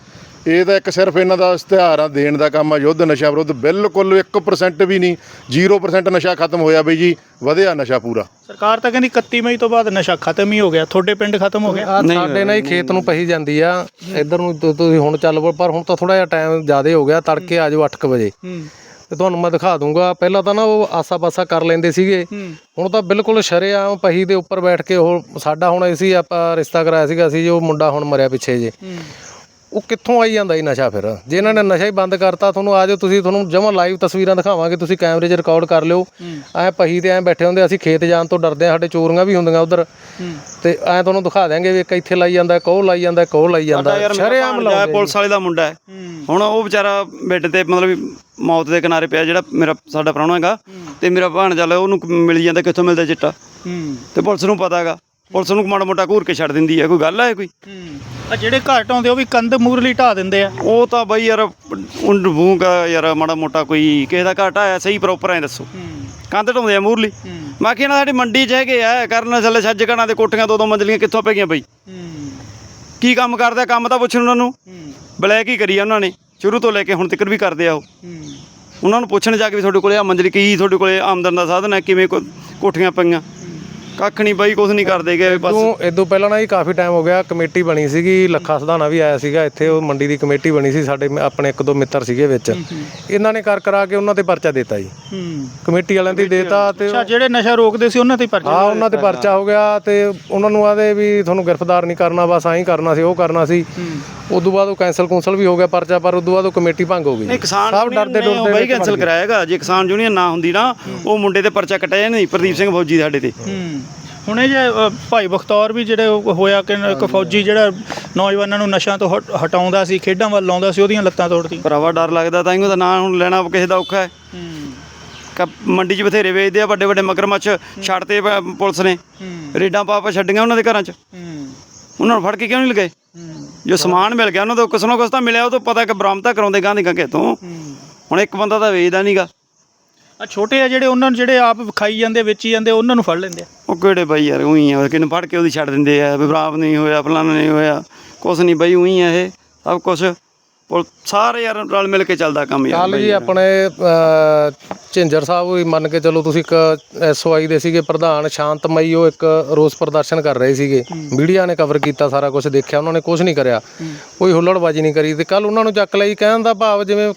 ਇਹ ਤਾਂ ਇੱਕ ਸਿਰਫ ਇਹਨਾਂ ਦਾ ਇਸ਼ਤਿਹਾਰਾਂ ਦੇਣ ਦਾ ਕੰਮ ਆ ਯੁੱਧ ਨਸ਼ਾ ਵਿਰੁੱਧ ਬਿਲਕੁਲ 1% ਵੀ ਨਹੀਂ 0% ਨਸ਼ਾ ਖਤਮ ਹੋਇਆ ਬਈ ਜੀ ਵਧਿਆ ਨਸ਼ਾ ਪੂਰਾ। ਸਰਕਾਰ ਤਾਂ ਕਹਿੰਦੀ 31 ਮਈ ਤੋਂ ਬਾਅਦ ਨਸ਼ਾ ਖਤਮ ਹੀ ਹੋ ਗਿਆ ਤੁਹਾਡੇ ਪਿੰਡ ਖਤਮ ਹੋ ਗਿਆ? ਸਾਡੇ ਨਾਲ ਹੀ ਖੇਤ ਨੂੰ ਪਹੀ ਜਾਂਦੀ ਆ ਇੱਧਰ ਨੂੰ ਤੁ- ਤੁਸੀਂ ਹੁਣ ਚੱਲ ਪਓ ਪਰ ਹੁਣ ਤਾਂ ਥੋੜਾ ਜਿਹਾ ਟਾਈਮ ਜ਼ਿਆਦਾ ਹੋ ਗਿਆ ਤੜਕੇ ਆ ਜਾਓ 8 ਵਜੇ। ਹੂੰ। ਤੇ ਤੁਹਾਨੂੰ ਮੈਂ ਦਿਖਾ ਦੂੰਗਾ ਪਹਿਲਾਂ ਤਾਂ ਨਾ ਉਹ ਆਸਾ-ਪਾਸਾ ਕਰ ਲੈਂਦੇ ਸੀਗੇ। ਹੁਣ ਤਾਂ ਬਿਲਕੁਲ ਸ਼ਰੇਆਮ ਪਹੀ ਦੇ ਉੱਪਰ ਬੈਠ ਕੇ ਉਹ ਸਾਡਾ ਹੁਣ ਅਸੀਂ ਆਪਾਂ ਰਿਸ਼ਤਾ ਕਰਾਇਆ ਸੀਗਾ ਅਸੀਂ ਜੋ ਮੁੰਡਾ ਹੁਣ ਮਰਿਆ ਪਿੱਛੇ ਜੇ। ਉਹ ਕਿੱਥੋਂ ਆਈ ਜਾਂਦਾ ਜੀ ਨਸ਼ਾ ਫਿਰ? ਜੇ ਇਹਨਾਂ ਨੇ ਨਸ਼ਾ ਹੀ ਬੰਦ ਕਰਤਾ ਤੁਹਾਨੂੰ ਆ ਜਾਓ ਤੁਸੀਂ ਤੁਹਾਨੂੰ ਜਮਾਂ ਲਾਈਵ ਤਸਵੀਰਾਂ ਦਿਖਾਵਾਂਗੇ ਤੁਸੀਂ ਕੈਮਰੇ 'ਚ ਰਿਕਾਰਡ ਕਰ ਲਿਓ। ਐ ਪਹੀ ਤੇ ਐ ਬੈਠੇ ਹੁੰਦੇ ਅਸੀਂ ਖੇਤ ਜਾਣ ਤੋਂ ਡਰਦੇ ਆ ਸਾਡੇ ਚੋਰੀਆਂ ਵੀ ਹੁੰਦੀਆਂ ਉਧਰ। ਤੇ ਐ ਤੁਹਾਨੂੰ ਦਿਖਾ ਦਿਆਂਗੇ ਵੀ ਇੱਕ ਇੱਥੇ ਲਾਈ ਜਾਂਦਾ ਇੱਕ ਉਹ ਲਾਈ ਜਾਂਦਾ ਇੱਕ ਉਹ ਲਾਈ ਜਾਂਦਾ। ਸ਼ਰੇਆਮ ਲਾਉਂਦੇ ਪੁਲਿਸ ਵਾਲੇ ਦਾ ਮੁੰਡਾ ਹੈ। ਹੁਣ ਉਹ ਵਿਚਾਰਾ ਬੈੱਡ ਤੇ ਮਤਲਬ ਮੌਤ ਦੇ ਕਿਨਾਰੇ ਪਿਆ ਜਿਹੜਾ ਮੇਰਾ ਸਾਡਾ ਪ੍ਰਾਹੁਣਾ ਹੈਗਾ। ਤੇ ਮੇਰਾ ਭਾਣਜਾ ਲੈ ਉਹਨੂੰ ਮਿਲ ਜਾਂਦਾ ਕਿੱਥੋਂ ਮਿਲਦਾ ਚਿੱਟਾ। ਤੇ ਪੁਲਿਸ ਨੂੰ ਪਤਾ ਹੈਗਾ। ਪੁਲਿਸ ਨੂੰ ਮਾੜਾ ਮੋਟਾ ਘੂਰ ਕੇ ਛੱਡ ਦਿੰਦੀ ਹੈ ਕੋਈ ਗੱਲ ਹੈ ਕੋਈ? ਆ ਜਿਹੜੇ ਘਰ ਆਉਂਦੇ ਉਹ ਵੀ ਕੰਧ ਮੂਰਲੀ ਢਾ ਦਿੰਦੇ ਆ। ਉਹ ਤਾਂ ਬਈ ਯਾਰ ਉਂਡ ਬੂਗਾ ਯਾਰ ਮਾੜਾ ਮੋਟਾ ਕੋਈ ਕਿਸੇ ਦਾ ਘਾਟਾ ਹੈ ਸਹੀ ਪ੍ਰੋਪਰ ਐ ਦੱਸੋ। ਕੰਧ ਢਾਉਂਦੇ ਆ ਮੂਰਲੀ। ਮੈਂ ਕਿਹਾ ਨਾ ਸਾਡੀ ਮੰਡੀ 'ਚ ਹੈਗੇ ਆ ਕਰਨ ਥੱਲੇ ਛੱਜਗਾਣਾ ਦੇ ਕੋਠੀਆਂ ਦੋ ਦੋ ਮੰਜ਼ਲੀਆਂ ਕਿੱਥੋਂ ਪੈ ਗਈਆਂ ਬਈ? ਕੀ ਕੰਮ ਕਰਦੇ ਆ ਕੰਮ ਤਾਂ ਪੁੱਛਣ ਉਹਨਾਂ ਨੂੰ। ਬਲੈਕ ਹੀ ਕਰੀ ਆ ਉਹਨਾਂ ਨੇ ਸ਼ੁਰੂ ਤੋਂ ਲੈ ਕੇ ਹੁਣ ਤੱਕ ਵੀ ਕਰਦੇ ਆ ਉਹ। ਉਹਨਾਂ ਨੂੰ ਪੁੱਛਣ ਜਾ ਕੇ ਵੀ ਤੁਹਾਡੇ ਕੋਲੇ ਆ ਮੰਜ਼ਲੀ ਕੀ ਤੁਹਾਡੇ ਕੋਲੇ ਆਮਦਨ ਦਾ ਸਾਧਨ ਹੈ ਕਿਵੇਂ ਕੋਠੀਆਂ ਪਈਆਂ। ਕੱਖ ਨਹੀਂ ਬਾਈ ਕੁਝ ਨਹੀਂ ਕਰਦੇ ਗਏ ਬਸ। ਤੋਂ ਇਦੋਂ ਪਹਿਲਾਂ ਨਾ ਜੀ ਕਾਫੀ ਟਾਈਮ ਹੋ ਗਿਆ ਕਮੇਟੀ ਬਣੀ ਸੀਗੀ ਲੱਖਾ ਸਧਾਨਾ ਵੀ ਆਇਆ ਸੀਗਾ ਇੱਥੇ ਉਹ ਮੰਡੀ ਦੀ ਕਮੇਟੀ ਬਣੀ ਸੀ ਸਾਡੇ ਆਪਣੇ ਇੱਕ ਦੋ ਮਿੱਤਰ ਸੀਗੇ ਵਿੱਚ। ਇਹਨਾਂ ਨੇ ਕਰ ਕਰਾ ਕੇ ਉਹਨਾਂ ਤੇ ਪਰਚਾ ਦਿੱਤਾ ਜੀ। ਹੂੰ। ਕਮੇਟੀ ਵਾਲਿਆਂ ਤੇ ਦੇਤਾ ਤੇ। ਅੱਛਾ ਜਿਹੜੇ ਨਸ਼ਾ ਰੋਕਦੇ ਸੀ ਉਹਨਾਂ ਤੇ ਪਰਚੇ ਹਾਂ ਉਹਨਾਂ ਤੇ ਪਰਚਾ ਹੋ ਗਿਆ ਤੇ ਉਹਨਾਂ ਨੂੰ ਆਦੇ ਵੀ ਤੁਹਾਨੂੰ ਗ੍ਰਿਫਤਾਰ ਨਹੀਂ ਕਰਨਾ ਬਸ ਐਂ ਕਰਨਾ ਸੀ ਉਹ ਕਰਨਾ ਸੀ। ਉਦੋਂ ਬਾਅਦ ਉਹ ਕੈਂਸਲ ਕੁੰਸਲ ਵੀ ਹੋ ਗਿਆ ਪਰਚਾ ਪਰ ਉਦੋਂ ਬਾਅਦ ਉਹ ਕਮੇਟੀ ਭੰਗ ਹੋ ਗਈ ਕਿਸਾਨ ਸਭ ਡਰਦੇ ਡਰਦੇ ਬਾਈ ਕੈਨਸਲ ਕਰਾਏਗਾ ਜੇ ਕਿਸਾਨ ਯੂਨੀਅਨ ਨਾ ਹੁੰਦੀ ਨਾ ਉਹ ਮੁੰਡੇ ਤੇ ਪਰਚਾ ਕਟਿਆ ਨਹੀਂ ਪ੍ਰਦੀਪ ਸਿੰਘ ਫੌਜੀ ਸਾਡੇ ਤੇ। ਹੂੰ। ਹੁਣੇ ਜੇ ਅ, ਭਾਈ ਬਖਤੌਰ ਵੀ ਜਿਹੜੇ ਉਹ ਹੋਇਆ ਕਿ ਇੱਕ ਫੌਜੀ ਜਿਹੜਾ ਨੌਜਵਾਨਾਂ ਨੂੰ ਨਸ਼ਿਆਂ ਤੋਂ ਹਟ- ਹਟਾਉਂਦਾ ਸੀ ਖੇਡਾਂ ਵੱਲ ਲਾਉਂਦਾ ਸੀ ਉਹਦੀਆਂ ਲੱਤਾਂ ਤੋੜਦੀ ਭਰਾਵਾ ਡਰ ਲੱਗਦਾ ਤਾਂ ਇਹਨੂੰ ਤਾਂ ਨਾਂ ਹੁਣ ਲੈਣਾ ਕਿਸੇ ਦਾ ਔਖਾ ਹੈ। ਹੂੰ। ਕ- ਮੰਡੀ 'ਚ ਬਥੇਰੇ ਵੇਚਦੇ ਆ ਵੱਡੇ ਵੱਡੇ ਮਗਰਮੱਛ ਛੱਡਤੇ ਪ- ਪੁਲਿਸ ਨੇ। ਰੇਡਾਂ ਪਾ ਪਾ ਛੱਡੀਆਂ ਉਹਨਾਂ ਦੇ ਘਰਾਂ 'ਚ। ਹੂੰ। ਉਹਨਾਂ ਨੂੰ ਫੜ ਕੇ ਕਿਉਂ ਨਹੀਂ ਲਗਾਏ? ਜੋ ਸਮਾਨ ਮਿਲ ਗਿਆ ਉਹਨਾਂ ਤੋਂ ਕਿਸ ਨੂੰ ਕਿਸ ਤਾਂ ਮਿਲਿਆ ਉਹ ਤੋਂ ਪਤਾ ਕਿ ਬਰਾਮਤਾ ਕਰਾਉਂਦੇ ਗਾਂ ਦੀ ਗਾਂ ਤੋਂ ਹੁਣ ਇੱਕ ਬੰਦਾ ਤਾਂ ਵੇਚਦਾ ਨਹੀਂਗਾ ਆ ਛੋਟੇ ਆ ਜਿਹੜੇ ਉਹਨਾਂ ਨੂੰ ਜਿਹੜੇ ਆਪ ਖਾਈ ਜਾਂਦੇ ਵੇਚੀ ਜਾਂਦੇ ਉਹਨਾਂ ਨੂੰ ਫੜ ਲੈਂਦੇ ਆ। ਉਹ ਕਿਹੜੇ ਬਾਈ ਯਾਰ ਉਹੀ ਆ ਕਿਨੂੰ ਫੜ ਕੇ ਉਹਦੀ ਛੱਡ ਦਿੰਦੇ ਆ ਵੀ ਨਹੀਂ ਹੋਇਆ ਫਲਾਣਾ ਨਹੀਂ ਹੋਇਆ ਕੁਛ ਨਹੀਂ ਬਾਈ ਉਹੀ ਆ ਇਹ ਸਭ ਕੁਛ। ਪੁਲ ਸਾਰੇ ਯਾਰ ਰਲ ਮਿਲ ਕੇ ਚੱਲਦਾ ਕੰਮ ਯਾਰ ਕੱਲ ਜੀ ਆਪਣੇ ਝਿੰਜਰ ਸਾਹਿਬ ਵੀ ਮੰਨ ਕੇ ਚੱਲੋ ਤੁਸੀਂ ਇੱਕ ਐਸਓਆਈ ਦੇ ਸੀਗੇ ਪ੍ਰਧਾਨ ਸ਼ਾਂਤਮਈ ਉਹ ਇੱਕ ਰੋਸ ਪ੍ਰਦਰਸ਼ਨ ਕਰ ਰਹੇ ਸੀਗੇ। ਮੀਡੀਆ ਨੇ ਕਵਰ ਕੀਤਾ ਸਾਰਾ ਕੁਝ ਦੇਖਿਆ ਉਹਨਾਂ ਨੇ ਕੁਝ ਨਹੀਂ ਕਰਿਆ। ਕੋਈ ਹੁੱਲੜਬਾਜੀ ਨਹੀਂ ਕਰੀ ਤੇ ਕੱਲ ਉਹਨਾਂ ਨੂੰ ਚੱਕ ਲਈ ਕਹਿਣ ਦਾ ਭਾਵ ਜਿਵੇਂ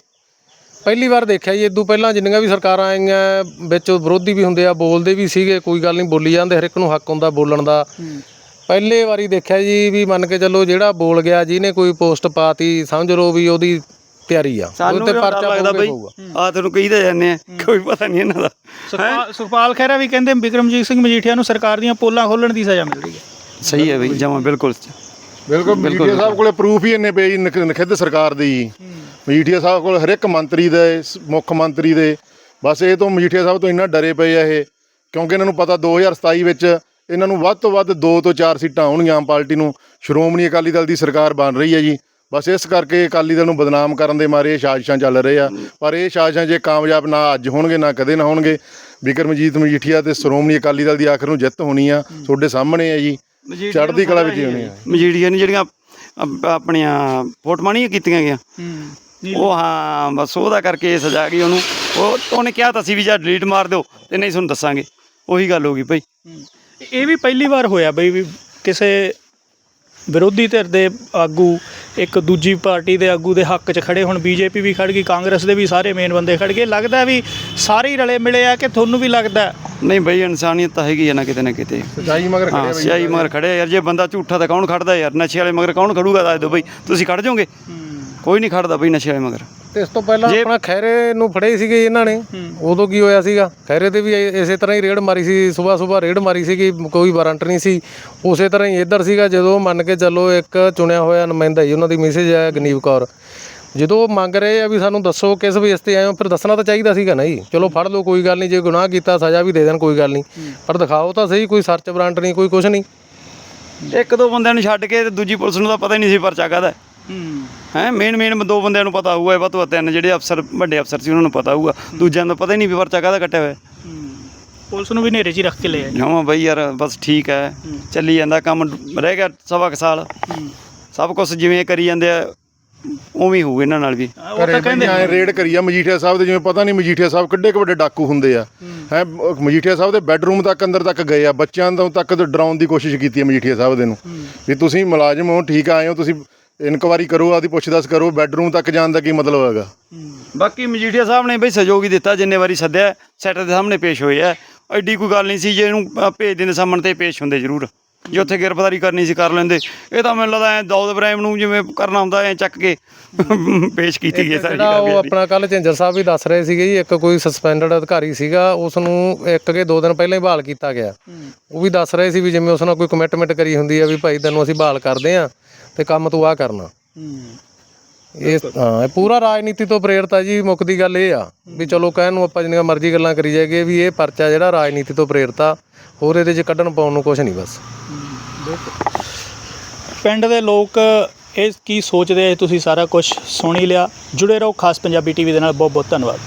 ਪਹਿਲੀ ਵਾਰ ਦੇਖਿਆ ਜੀ ਇਦੋਂ ਪਹਿਲਾਂ ਜਿੰਨੀਆਂ ਵੀ ਸਰਕਾਰਾਂ ਆਈਆਂ ਵਿੱਚ ਵਿਰੋਧੀ ਵੀ ਹੁੰਦੇ ਆ ਬੋਲਦੇ ਵੀ ਸੀਗੇ ਕੋਈ ਗੱਲ ਨਹੀਂ ਬੋਲੀ ਜਾਂਦੇ ਹਰ ਇੱਕ ਨੂੰ ਹੱਕ ਹੁੰਦਾ ਬੋਲਣ ਦਾ। ਪਹਿਲੇ ਵਾਰੀ ਦੇਖਿਆ ਜੀ ਵੀ ਮੰਨ ਕੇ ਚੱਲੋ ਜਿਹੜਾ ਬੋਲ ਗਿਆ ਜਿਹਨੇ ਕੋਈ ਪੋਸਟ ਪਾਤੀ ਸਮਝ ਲਓ ਵੀ ਉਹਦੀ ਤਿਆਰੀ ਆ। ਸਾਨੂੰ ਡਰ ਲੱਗਦਾ ਬਈ। ਆ ਤੈਨੂੰ ਕਹੀਦਾ ਜਾਂਦੇ ਆ ਕੋਈ ਪਤਾ ਨਹੀਂ ਇਹਨਾਂ ਦਾ। ਸੁਖਪਾਲ ਸੁਖਪਾਲ ਖਹਿਰਾ ਵੀ ਕਹਿੰਦੇ ਬਿਕਰਮਜੀਤ ਸਿੰਘ ਮਜੀਠੀਆ ਨੂੰ ਸਰਕਾਰ ਦੀਆਂ ਪੋਲਾਂ ਖੋਲਣ ਦੀ ਸਜ਼ਾ ਮਿਲ ਰਹੀ ਹੈ। ਸਹੀ ਹੈ ਬਈ ਜਮਾ ਬਿਲਕੁਲ ਬਿਲਕੁਲ ਮਜੀਠੀਆ ਸਾਹਿਬ ਕੋਲੇ ਪ੍ਰੂਫ ਹੀ ਇੰਨੇ ਪਏ ਜੀ ਨਖ- ਨਖਿੱਧ ਸਰਕਾਰ ਦੀ। ਮਜੀਠੀਆ ਸਾਹਿਬ ਕੋਲ ਹਰ ਇੱਕ ਮੰਤਰੀ ਦੇ ਸ- ਮੁੱਖ ਮੰਤਰੀ ਦੇ। ਬਸ ਇਹ ਤੋਂ ਮਜੀਠੀਆ ਸਾਹਿਬ ਤੋਂ ਇੰਨਾ ਡਰੇ ਪਏ ਆ ਇਹ ਕਿਉਂਕਿ ਇਹਨਾਂ ਨੂੰ ਪਤਾ 2027 ਵਿੱਚ ਇਹਨਾਂ ਨੂੰ ਵੱਧ ਤੋਂ ਵੱਧ 2 ਤੋਂ 4 ਸੀਟਾਂ ਆਉਣਗੀਆਂ ਆਮ ਪਾਰਟੀ ਨੂੰ। ਸ਼੍ਰੋਮਣੀ ਅਕਾਲੀ ਦਲ ਦੀ ਸਰਕਾਰ ਬਣ ਰਹੀ ਹੈ ਜੀ। ਬਸ ਇਸ ਕਰਕੇ ਅਕਾਲੀ ਦਲ ਨੂੰ ਬਦਨਾਮ ਕਰਨ ਦੇ ਮਾਰੇ ਇਹ ਸਾਜ਼ਿਸ਼ਾਂ ਚੱਲ ਰਹੇ ਆ। ਪਰ ਇਹ ਸਾਜ਼ਿਸ਼ਾਂ ਜੇ ਕਾਮਯਾਬ ਨਾ ਅੱਜ ਹੋਣਗੇ ਨਾ ਕਦੇ ਨਾ ਹੋਣਗੇ ਬਿਕਰਮਜੀਤ ਮਜੀਠੀਆ ਤੇ ਸ਼੍ਰੋਮਣੀ ਅਕਾਲੀ ਦਲ ਦੀ ਆਖਰ ਨੂੰ ਜਿੱਤ ਹੋਣੀ ਆ ਤੁਹਾਡੇ ਸਾਹਮਣੇ ਹੈ ਜੀ। ਚੜ੍ਹਦੀ ਕਲਾ ਵਿੱਚ ਹੀ ਹੋਣੀ ਆ। ਮਜੀੜੀਆਂ ਨੇ ਜਿਹੜੀਆਂ ਅਪ- ਆਪਣੀਆਂ ਫੋਟੋਆਂ ਨਹੀਂ ਕੀਤੀਆਂ ਗਿਆ ਉਹ ਹਾਂ ਬਸ ਉਹਦਾ ਕਰਕੇ ਸਜ਼ਾ ਗਈ ਉਹਨੂੰ। ਉਹ ਉਹਨੇ ਕਿਹਾ ਤਾਂ ਸੀ ਵੀ ਜਾਂ ਡਿਲੀਟ ਮਾਰ ਦਿਓ ਤੇ ਨਹੀਂ ਤੁਹਾਨੂੰ ਦੱਸਾਂਗੇ। ਉਹੀ ਗੱਲ ਹੋ ਗਈ ਭਾਈ ਇਹ ਵੀ ਪਹਿਲੀ ਵਾਰ ਹੋਇਆ ਬਈ ਵੀ ਕਿਸੇ ਵਿਰੋਧੀ ਧਿਰ ਦੇ ਆਗੂ ਇੱਕ ਦੂਜੀ ਪਾਰਟੀ ਦੇ ਆਗੂ ਦੇ ਹੱਕ 'ਚ ਖੜੇ ਹੁਣ ਬੀਜੇਪੀ ਵੀ ਖੜ ਗਈ ਕਾਂਗਰਸ ਦੇ ਵੀ ਸਾਰੇ ਮੇਨ ਬੰਦੇ ਖੜ ਗਏ। ਲੱਗਦਾ ਵੀ ਸਾਰੇ ਹੀ ਰਲੇ ਮਿਲੇ ਆ ਕਿ ਤੁਹਾਨੂੰ ਵੀ ਲੱਗਦਾ? ਨਹੀਂ ਬਈ ਇਨਸਾਨੀਅਤ ਤਾਂ ਹੈਗੀ ਹੈ ਨਾ ਕਿਤੇ ਨਾ ਕਿਤੇ। ਸਜਾਈ ਮਗਰ ਹਾਂ ਸਿਆਹੀ ਮਗਰ ਖੜਿਆ ਯਾਰ। ਜੇ ਬੰਦਾ ਝੂਠਾ ਤਾਂ ਕੌਣ ਖੜਦਾ ਯਾਰ? ਨਸ਼ੇ ਵਾਲੇ ਮਗਰ ਕੌਣ ਖੜੂਗਾ ਦੱਸ ਦਿਓ ਬਈ। ਤੁਸੀਂ ਖੜ ਜਾਓਗੇ? ਕੋਈ ਨਹੀਂ ਖੜਦਾ ਬਈ ਨਸ਼ੇ ਵਾਲੇ ਮਗਰ। ਤੇ ਇਸ ਤੋਂ ਪਹਿਲਾਂ ਆਪਣਾ ਖੈਰੇ ਨੂੰ ਫੜੇ ਸੀਗੇ ਇਹਨਾਂ ਨੇ ਉਦੋਂ ਕੀ ਹੋਇਆ ਸੀਗਾ? ਖੈਰੇ ਤੇ ਵੀ ਇਹ- ਇਸੇ ਤਰ੍ਹਾਂ ਹੀ ਰੇਡ ਮਾਰੀ ਸੀ ਸਵੇਰ ਸਵੇਰ ਰੇਡ ਮਾਰੀ ਸੀਗੀ ਕੋਈ ਵਾਰੰਟ ਨਹੀਂ ਸੀ। ਉਸੇ ਤਰ੍ਹਾਂ ਹੀ ਇੱਧਰ ਸੀਗਾ ਜਦੋਂ ਮੰਨ ਕੇ ਚੱਲੋ ਇੱਕ ਚੁਣਿਆ ਹੋਇਆ ਨੁਮਾਇੰਦਾ ਹੀ ਉਹਨਾਂ ਦੀ ਮੈਸੇਜ ਹੈ ਗਨੀਵ ਕੌਰ। ਜਦੋਂ ਉਹ ਮੰਗ ਰਹੇ ਆ ਵੀ ਸਾਨੂੰ ਦੱਸੋ ਕਿਸ ਬੇਸ ਤੇ ਆਏ ਹੋ ਫਿਰ ਦੱਸਣਾ ਤਾਂ ਚਾਹੀਦਾ ਸੀਗਾ ਨਾ ਜੀ। ਚਲੋ ਫੜ ਲਓ ਕੋਈ ਗੱਲ ਨਹੀਂ ਜੇ ਗੁਨਾਹ ਕੀਤਾ ਸਜ਼ਾ ਵੀ ਦੇ ਦੇਣ ਕੋਈ ਗੱਲ ਨਹੀਂ। ਪਰ ਦਿਖਾਓ ਤਾਂ ਸਹੀ ਕੋਈ ਸਰਚ ਵਾਰੰਟ ਨਹੀਂ ਕੋਈ ਕੁਝ ਨਹੀਂ। ਇੱਕ ਦੋ ਬੰਦਿਆਂ ਨੂੰ ਛੱਡ ਕੇ ਤੇ ਦੂਜੀ ਪੁਲਿਸ ਨੂੰ ਤਾਂ ਪਤਾ ਹੀ ਨਹੀਂ ਸੀ ਪਰਚਾ ਕਾਹਦਾ। ਹੈ। ਮੇਨ ਮੇਨ ਦੋ ਬੰਦਿਆਂ ਨੂੰ ਪਤਾ ਹੋਊਗਾ ਵੱਧ ਤੋਂ ਵੱਧ ਤਿੰਨ ਜਿਹੜੇ ਅਫਸਰ ਵੱਡੇ ਅਫਸਰ ਸੀ ਉਹਨਾਂ ਨੂੰ ਪਤਾ ਹੋਊਗਾ। ਦੂਜਿਆਂ ਨੂੰ ਪਤਾ ਹੀ ਨਹੀਂ ਵੀ ਪਰਚਾ ਕਾਹਦਾ ਕੱਟਿਆ ਹੋਇਆ। ਪੁਲਿਸ ਨੂੰ ਵੀ ਨੇਰੇ 'ਚ ਹੀ ਰੱਖ ਕੇ ਲਿਆ ਜਾਵਾਂ ਬਈ ਯਾਰ ਬਸ ਠੀਕ ਹੈ। ਚੱਲੀ ਜਾਂਦਾ ਕੰਮ ਰਹਿ ਗਿਆ ਸਵਾ ਕੁ ਸਾਲ। ਸਭ ਕੁਝ ਜਿਵੇਂ ਕਰੀ ਜਾਂਦੇ ਆ ਉਵੇਂ ਹੀ ਹੋਊ ਇਹਨਾਂ ਨਾਲ ਵੀ। ਉਹ ਤਾਂ ਕਹਿੰਦੇ ਐ ਰੇਡ ਕਰੀ ਆ ਮਜੀਠੀਆ ਸਾਹਿਬ ਦੇ ਜਿਵੇਂ ਪਤਾ ਨਹੀਂ ਮਜੀਠੀਆ ਸਾਹਿਬ ਕਿੱਡੇ ਕੁ ਵੱਡੇ ਡਾਕੂ ਹੁੰਦੇ ਆ। ਹੈ। ਮਜੀਠੀਆ ਸਾਹਿਬ ਦੇ ਬੈੱਡਰੂਮ ਤੱਕ ਅੰਦਰ ਤੱਕ ਗਏ ਆ ਬੱਚਿਆਂ ਤੋਂ ਤੱਕ ਡਰਾਉਣ ਦੀ ਕੋਸ਼ਿਸ਼ ਕੀਤੀ ਹੈ ਮਜੀਠੀਆ ਸਾਹਿਬ ਦੇ ਨੂੰ। ਵੀ ਤੁਸੀਂ ਮੁਲਾਜ਼ਮ ਹੋ ਠੀਕ ਆਏ ਹੋ ਤੁਸੀਂ ਇਨਕੁਆਰੀ ਕਰੋ ਆਦੀ ਪੁੱਛਦਸ ਕਰੋ ਬੈੱਡਰੂਮ ਤੱਕ ਜਾਣ ਦਾ ਕੀ ਮਤਲਬ ਹੈਗਾ? ਬਾਕੀ ਮਜੀਠੀਆ ਸਾਹਿਬ ਨੇ ਬਈ ਸਹਿਯੋਗ ਹੀ ਦਿੱਤਾ ਜਿੰਨੇ ਵਾਰੀ ਸੱਦਿਆ ਸੈਟ ਦੇ ਸਾਹਮਣੇ ਪੇਸ਼ ਹੋਏ ਆ। ਐਡੀ ਕੋਈ ਗੱਲ ਨਹੀਂ ਸੀ ਜੇ ਇਹਨੂੰ ਅ, ਭੇਜ ਦਿੰਦੇ ਸਾਹਮਣੇ ਤੇ ਪੇਸ਼ ਹੁੰਦੇ ਜ਼ਰੂਰ। ਜੇ ਉੱਥੇ ਗ੍ਰਿਫਤਾਰੀ ਕਰਨੀ ਸੀ ਕਰ ਲੈਂਦੇ। ਇਹ ਤਾਂ ਮੈਨੂੰ ਲੱਗਦਾ ਐ ਦੌਦ ਇਬਰਾਹਿਮ ਨੂੰ ਜਿਵੇਂ ਕਰਨਾ ਹੁੰਦਾ ਐ ਚੱਕ ਕੇ ਪੇਸ਼ ਕੀਤੀ ਗਈ ਸਾਰੀ ਜਿਹੜਾ ਉਹ ਗੱਲ ਆਪਣਾ ਕੱਲ ਝਿੰਜਰ ਸਾਹਿਬ ਵੀ ਦੱਸ ਰਹੇ ਸੀਗੇ ਜੀ ਇੱਕ ਕੋਈ ਸਸਪੈਂਡਡ ਅਧਿਕਾਰੀ ਸੀਗਾ ਉਸ ਨੂੰ ਇੱਕ ਕੇ ਦੋ ਦਿਨ ਪਹਿਲਾਂ ਹੀ ਬਹਾਲ ਕੀਤਾ ਗਿਆ। ਉਹ ਵੀ ਦੱਸ ਰਹੇ ਸੀ ਵੀ ਜਿਵੇਂ ਉਸ ਨਾਲ ਕੋਈ ਕਮਿਟਮੈਂਟ ਕਰੀ ਹੁੰਦੀ ਆ ਵੀ ਭਾਈ ਤੈਨੂੰ ਅਸੀਂ ਬਹਾਲ ਕਰਦੇ ਆ ਤੇ ਕੰਮ ਤੂੰ ਆ ਕਰਨਾ। ਇਹ ਹਾਂ ਇਹ ਪੂਰਾ ਰਾਜਨੀਤੀ ਤੋਂ ਪ੍ਰੇਰਿਤ ਆ ਜੀ ਮੁੱਖ ਦੀ ਗੱਲ ਇਹ ਆ ਵੀ ਚਲੋ ਕਹਿਣ ਨੂੰ ਆਪਾਂ ਜਿੰਨੀਆਂ ਮਰਜ਼ੀ ਗੱਲਾਂ ਕਰੀ ਜਾਈਏ ਵੀ ਇਹ ਪਰਚਾ ਜਿਹੜਾ ਰਾਜਨੀਤੀ ਤੋਂ ਪ੍ਰੇਰਿਤ ਆ ਹੋਰ ਇਹਦੇ 'ਚ ਕੱਢਣ ਪਾਉਣ ਨੂੰ ਕੁਝ ਨਹੀਂ ਬਸ। ਪਿੰਡ ਦੇ ਲੋਕ ਇਹ ਕੀ ਸੋਚਦੇ ਆ ਤੁਸੀਂ ਸਾਰਾ ਕੁਝ ਸੁਣੀ ਲਿਆ। ਜੁੜੇ ਰਹੋ ਖਾਸ ਪੰਜਾਬੀ ਟੀਵੀ ਦੇ ਨਾਲ। ਬਹੁਤ ਬਹੁਤ ਧੰਨਵਾਦ।